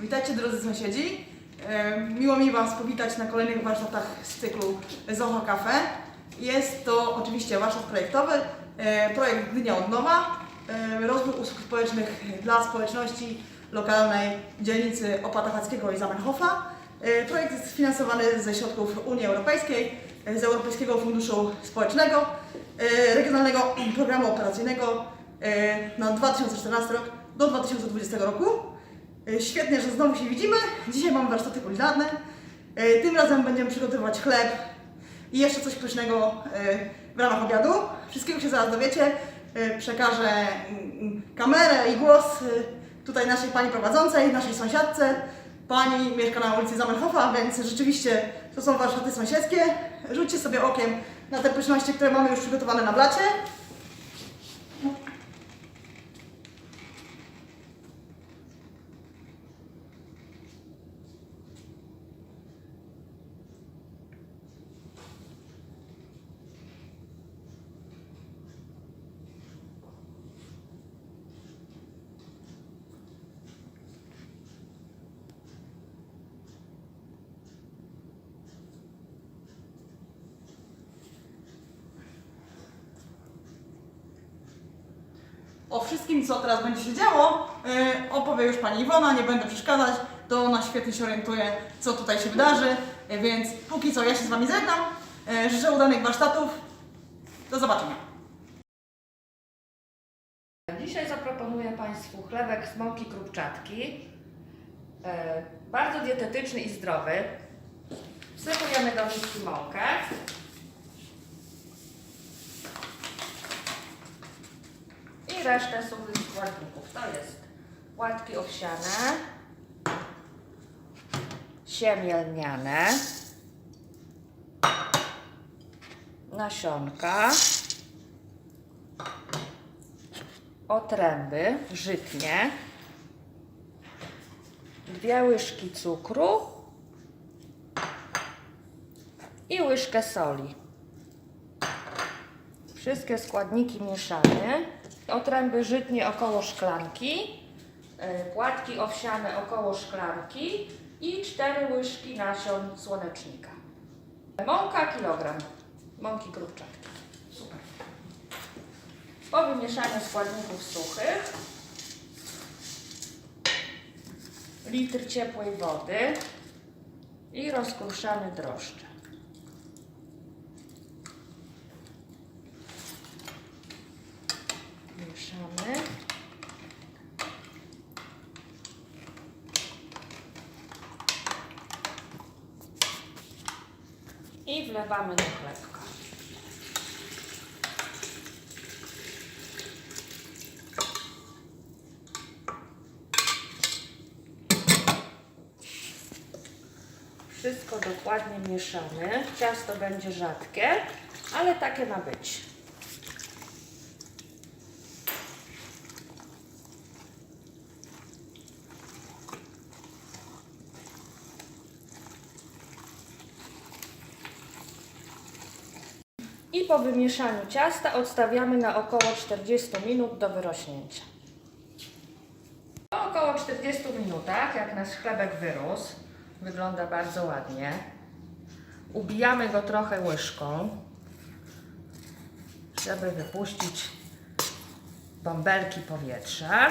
Witajcie drodzy sąsiedzi. Miło mi Was powitać na kolejnych warsztatach z cyklu Zoho Cafe. Jest to oczywiście warsztat projektowy, e, projekt Dnia od Nowa, rozwój usług społecznych dla społeczności lokalnej dzielnicy Opata Hackiego i Zamenhofa. E, Projekt jest finansowany ze środków Unii Europejskiej, e, z Europejskiego Funduszu Społecznego, Regionalnego Programu Operacyjnego na 2014 rok do 2020 roku. E, Świetnie, że znowu się widzimy. Dzisiaj mamy warsztaty kulinarne. E, Tym razem będziemy przygotowywać chleb i jeszcze coś pysznego e, w ramach obiadu. Wszystkiego się zaraz dowiecie. Przekażę mm, kamerę i głos tutaj naszej pani prowadzącej, naszej sąsiadce. Pani mieszka na ulicy Zamenhofa, więc rzeczywiście to są warsztaty sąsiedzkie. Rzućcie sobie okiem na te pyszności, które mamy już przygotowane na blacie. O wszystkim, co teraz będzie się działo, yy, opowie już Pani Iwona, nie będę przeszkadzać, to ona świetnie się orientuje, co tutaj się wydarzy, yy, więc póki co ja się z Wami żegnam, yy, życzę udanych warsztatów, do zobaczenia. Dzisiaj zaproponuję Państwu chlebek z mąki krupczatki. Bardzo dietetyczny i zdrowy. Wsypujemy do miski mąkę. Resztę suchych składników. To jest płatki owsiane, siemielniane, nasionka, otręby żytnie, dwie łyżki cukru i łyżkę soli. Wszystkie składniki mieszamy. Otręby żytnie około szklanki, y, płatki owsiane około szklanki i cztery łyżki nasion słonecznika. Mąka kilogram mąki grubczatki. Super. Po wymieszaniu składników suchych litr ciepłej wody i rozkruszamy drożdże. I wlewamy do chlebka. Wszystko dokładnie mieszamy. Ciasto będzie rzadkie, ale takie ma być. I po wymieszaniu ciasta odstawiamy na około 40 minut do wyrośnięcia. Po około 40 minutach, jak nasz chlebek wyrósł, wygląda bardzo ładnie. Ubijamy go trochę łyżką, żeby wypuścić bąbelki powietrza.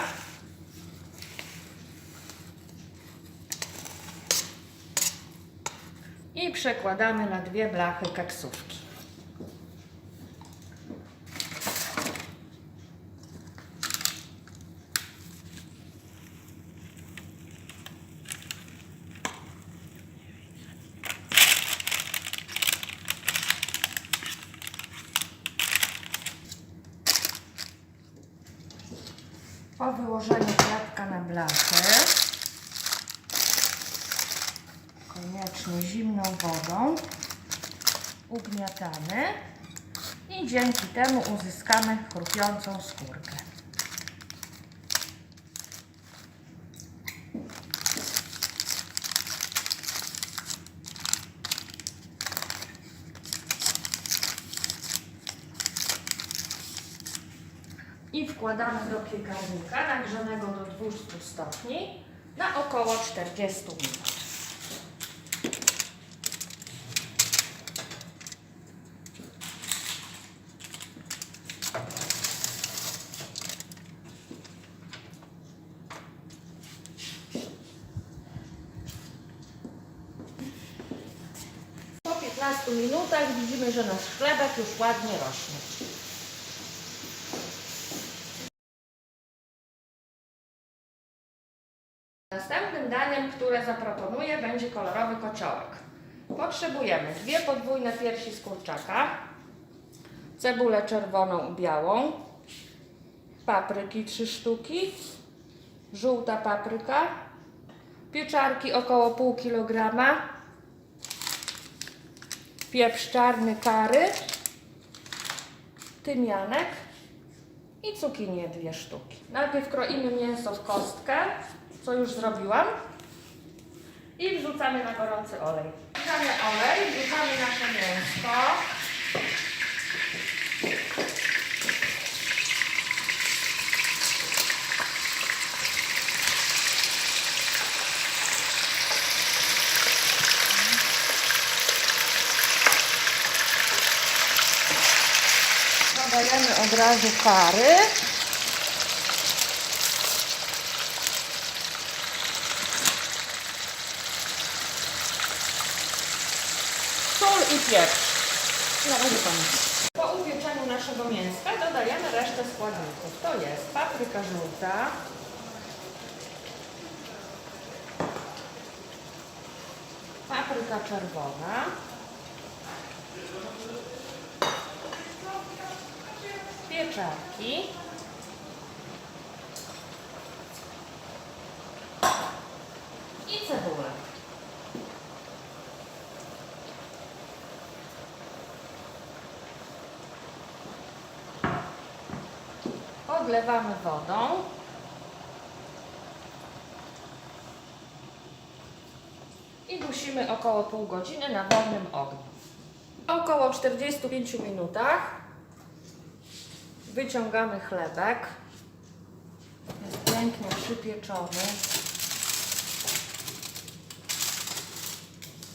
I przekładamy na dwie blachy kaksówki. Po wyłożeniu chlebka na blachę. Koniecznie zimną wodą. Ugniatamy. I dzięki temu uzyskamy chrupiącą skórkę. I wkładamy do piekarnika nagrzanego do 200 stopni na około 40 minut. Po 15 minutach widzimy, że nasz chlebek już ładnie rośnie. Następnym daniem, które zaproponuję, będzie kolorowy kociołek. Potrzebujemy dwie podwójne piersi z kurczaka, cebulę czerwoną i białą, papryki 3 sztuki, żółta papryka, pieczarki około pół kilograma, pieprz czarny kary, tymianek i cukinie dwie sztuki. Najpierw kroimy mięso w kostkę, co już zrobiłam. I wrzucamy na gorący olej. Wrzucamy olej, wrzucamy nasze mięsko. Dodajemy od razu kary. Sól i pieprz. Na razie koniec. Po upieczeniu naszego mięska dodajemy resztę składników. To jest papryka żółta, papryka czerwona, pieczarki, i cebulę. Podlewamy wodą. I dusimy około pół godziny na wolnym ogniu. Około 45 minutach wyciągamy chlebek. Jest pięknie przypieczony.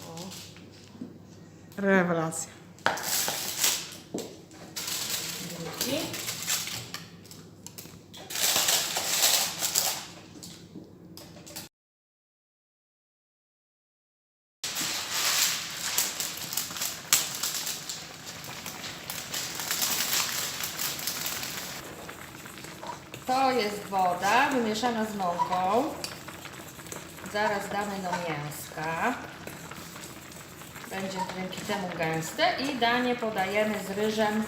O. Rewelacja. Drugi. To jest woda wymieszana z mąką. Zaraz damy do mięska. Będzie dzięki temu gęste i danie podajemy z ryżem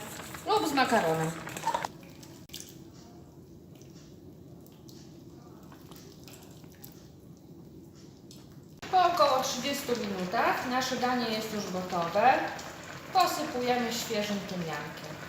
lub z makaronem. Po około 30 minutach nasze danie jest już gotowe. Posypujemy świeżym tymiankiem.